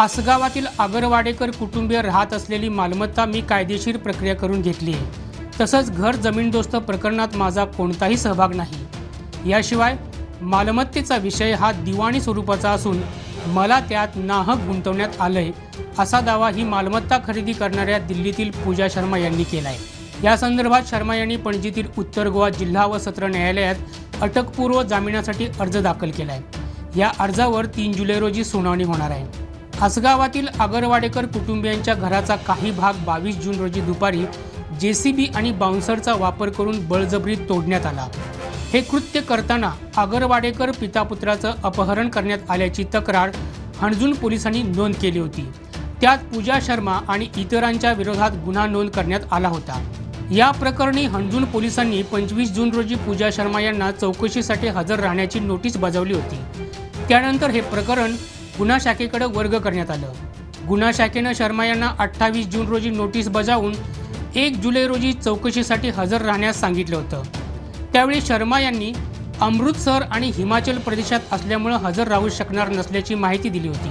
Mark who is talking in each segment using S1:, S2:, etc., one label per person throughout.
S1: आसगावातील आगरवाडेकर कुटुंबीय राहत असलेली मालमत्ता मी कायदेशीर प्रक्रिया करून घेतली आहे. तसंच घर जमीनदोस्त प्रकरणात माझा कोणताही सहभाग नाही. याशिवाय मालमत्तेचा विषय हा दिवाणी स्वरूपाचा असून मला त्यात नाहक गुंतवण्यात आलंय असा दावा ही मालमत्ता खरेदी करणाऱ्या दिल्लीतील पूजा शर्मा यांनी केला आहे या संदर्भात शर्मा यांनी पणजीतील उत्तर गोवा जिल्हा व सत्र न्यायालयात अटकपूर्व जामिनासाठी अर्ज दाखल केला आहे या अर्जावर तीन जुलै रोजी सुनावणी होणार आहे. हसगावातील आगरवाडेकर कुटुंबियांच्या घराचा काही भाग बावीस जून रोजी दुपारी जेसीबी आणि बाउन्सरचा वापर करून बळजबरी तोडण्यात आला. हे कृत्य करताना आगरवाडेकर पितापुत्राचं अपहरण करण्यात आल्याची तक्रार हणजून पोलिसांनी नोंद केली होती. त्यात पूजा शर्मा आणि इतरांच्या विरोधात गुन्हा नोंद करण्यात आला होता. या प्रकरणी हणजून पोलिसांनी पंचवीस जून रोजी पूजा शर्मा यांना चौकशीसाठी हजर राहण्याची नोटीस बजावली होती. त्यानंतर हे प्रकरण गुन्हा शाखेकडे वर्ग करण्यात आलं. गुन्हा शाखेनं शर्मा यांना अठ्ठावीस जून रोजी नोटीस बजावून एक जुलै रोजी चौकशीसाठी हजर राहण्यास सांगितलं होतं. त्यावेळी शर्मा यांनी अमृतसर आणि हिमाचल प्रदेशात असल्यामुळं हजर राहू शकणार नसल्याची माहिती दिली होती.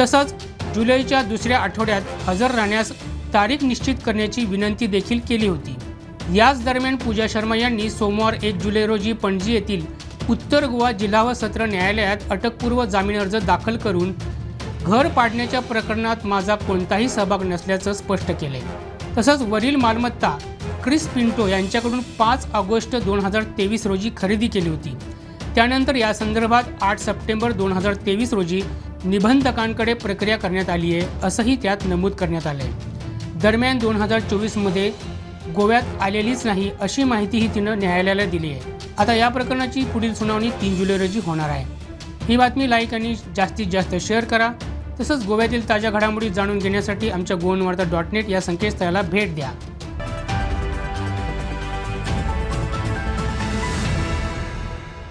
S1: तसंच जुलैच्या दुसऱ्या आठवड्यात हजर राहण्यास तारीख निश्चित करण्याची विनंती देखील केली होती. याच दरम्यान पूजा शर्मा यांनी सोमवार एक जुलै रोजी पणजी येथील उत्तर गोवा जिल्हा व सत्र न्यायालयात अटकपूर्व जामीन अर्ज दाखल करून घर पाडण्याच्या प्रकरणात माझा कोणताही सहभाग नसल्याचं स्पष्ट केले तसंच वरील मालमत्ता क्रिस पिंटो यांच्याकडून पाच ऑगस्ट दोन हजार तेवीस रोजी खरेदी केली होती. त्यानंतर या संदर्भात आठ सप्टेंबर दोन हजार तेवीस रोजी निबंधकांकडे प्रक्रिया करण्यात आली आहे असंही त्यात नमूद करण्यात आलं आहे दरम्यान दोन हजार चोवीसमध्ये गोव्यात आलेलीच नाही अशी माहितीही तिनं न्यायालयाला दिली आहे. आता या प्रकरणाची पुढील सुनावणी तीन जुलै रोजी होणार आहे. ही बातमी लाईक आणि जास्तीत जास्त शेअर करा. तसंच गोव्यातील ताज्या घडामोडी जाणून घेण्यासाठी आमच्या गोवनवार्ता डॉट नेट या संकेतस्थळाला भेट द्या.